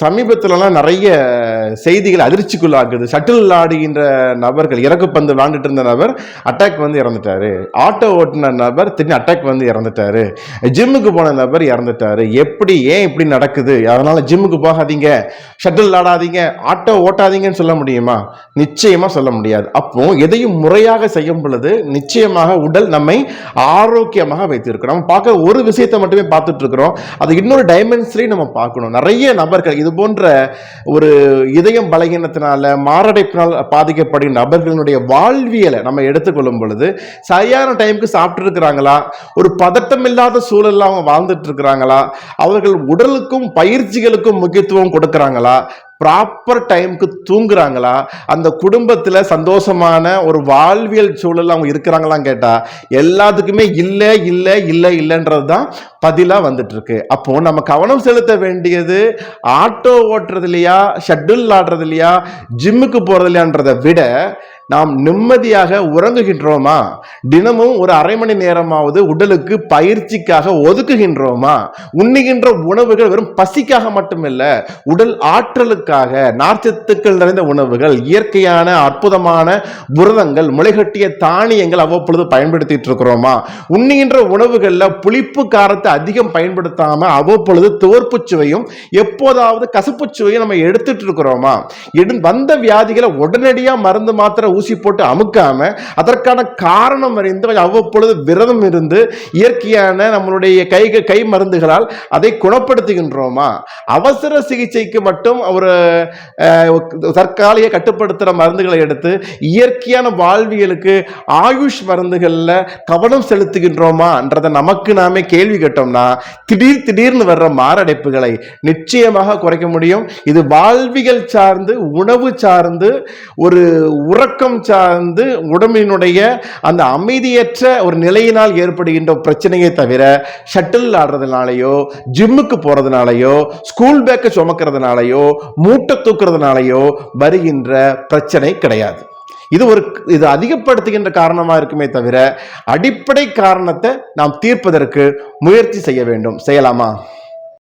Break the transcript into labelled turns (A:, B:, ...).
A: சமீபத்துலலாம் நிறைய செய்திகள் அதிர்ச்சிக்குள்ளாக்குது. ஷட்டில் ஆடுகின்ற நபர்கள் இறக்கு பந்து விளாண்டுட்டு இருந்த நபர் அட்டாக் வந்து இறந்துட்டாரு. ஆட்டோ ஓட்டின நபர் திடீர்னு அட்டாக் வந்து இறந்துட்டாரு. ஜிம்முக்கு போன நபர் இறந்துட்டாரு. எப்படி ஏன் இப்படி நடக்குது? அதனால ஜிம்முக்கு போகாதீங்க. ஷட்டில் ஆடாதீங்க ஆட்டோ ஓட்டாதீங்கன்னு சொல்ல முடியுமா? நிச்சயமா சொல்ல முடியாது. அப்போ எதையும் முறையாக செய்யும் பொழுது நிச்சயமாக உடல் நம்மை ஆரோக்கியமாக வைத்திருக்கிறோம் நம்ம பார்க்க ஒரு விஷயத்தை மட்டுமே பார்த்துட்டு இருக்கிறோம். அது இன்னொரு டைமென்ஷனையும் நம்ம பார்க்கணும். நிறைய நபர்கள் இது போன்ற ஒரு இதயம் பலகீனத்தினால மாரடைப்பினால் பாதிக்கப்படும் நபர்களினுடைய வாழ்வியலை நம்ம எடுத்துக்கொள்ளும் பொழுது சரியான டைமுக்கு சாப்பிட்டு இருக்கிறாங்களா ஒரு பதட்டம் இல்லாத சூழலில் அவங்க வாழ்ந்துட்டு இருக்கிறாங்களா? அவர்கள் உடலுக்கும் பயிற்சிகளுக்கும் முக்கியத்துவம் கொடுக்குறாங்களா? ப்ராப்பர் டைமுக்கு தூங்குறாங்களா? அந்த குடும்பத்தில் சந்தோஷமான ஒரு வாழ்வியல் சூழல் அவங்க இருக்கிறாங்களான்னு கேட்டால் எல்லாத்துக்குமே இல்லை இல்லை இல்லை இல்லைன்றது தான் பதிலாக வந்துட்டுருக்கு. அப்போது நம்ம கவனம் செலுத்த வேண்டியது ஆட்டோ ஓட்டுறது இல்லையா? ஷட்டில் ஆடுறது இல்லையா? ஜிம்முக்கு போகிறது இல்லையான்றதை விட நாம் நிம்மதியாக உறங்குகின்றோமா? தினமும் ஒரு அரை மணி நேரமாவது உடலுக்கு பயிற்சிக்காக ஒதுக்குகின்றோமா? உண்ணுகின்ற உணவுகள் வெறும் பசிக்காக மட்டுமில்ல உடல் ஆற்றலுக்காக நார்ச்சத்துக்கள் நிறைந்த உணவுகள் இயற்கையான அற்புதமான புரதங்கள் முளைகட்டிய தானியங்கள் அவ்வப்பொழுது பயன்படுத்திட்டு இருக்கிறோமா? உண்ணுகின்ற உணவுகளில் புளிப்பு காரத்தை அதிகம் பயன்படுத்தாம அவ்வப்பொழுது துவர்ப்பு சுவையும் எப்போதாவது கசப்பு சுவையும் நம்ம எடுத்துட்டு இருக்கிறோமா? வந்த வியாதிகளை உடனடியாக மருந்து மாத்திரை ஊசி போட்டு அமுக்காம அதற்கான காரணம் அறிந்து கொஞ்சம் அவ்வப்பொழுது விரதம் இருந்து இயற்கையான நம்மளுடைய கை கை மருந்துகளால் அதை குணப்படுத்துகின்றோமா? அவசர சிகிச்சைக்கு மட்டும் ஒரு தற்காலிக கட்டுப்படுத்துகிற மருந்துகளை எடுத்து இயற்கையான வாழ்வியலுக்கு ஆயுஷ் மருந்துகளில் கவனம் செலுத்துகின்றோமான்றதை நமக்கு நாமே கேள்வி கேட்டோம்னா திடீர் திடீர்னு வர்ற மாரடைப்புகளை நிச்சயமாக குறைக்க முடியும். இது வாழ்வியல் சார்ந்து உணவு சார்ந்து ஒரு உறக்கம் சார்ந்து உடம்பினுடைய அந்த அமைதியற்ற ஒரு நிலையினால் ஏற்படுகின்ற பிரச்சனையை தவிர ஷட்டில் ஆடுறதுனாலையோ ஜிம்முக்கு போறதுனாலயோ ஸ்கூல் பேக்கை சுமக்கிறதுனாலயோ மூட்டை தூக்குறதுனாலயோ வருகின்ற பிரச்சனை கிடையாது. இது ஒரு இது அதிகப்படுத்துகின்ற காரணமா இருக்குமே தவிர அடிப்படை காரணத்தை நாம் தீர்ப்பதற்கு முயற்சி செய்ய வேண்டும். செய்யலாமா?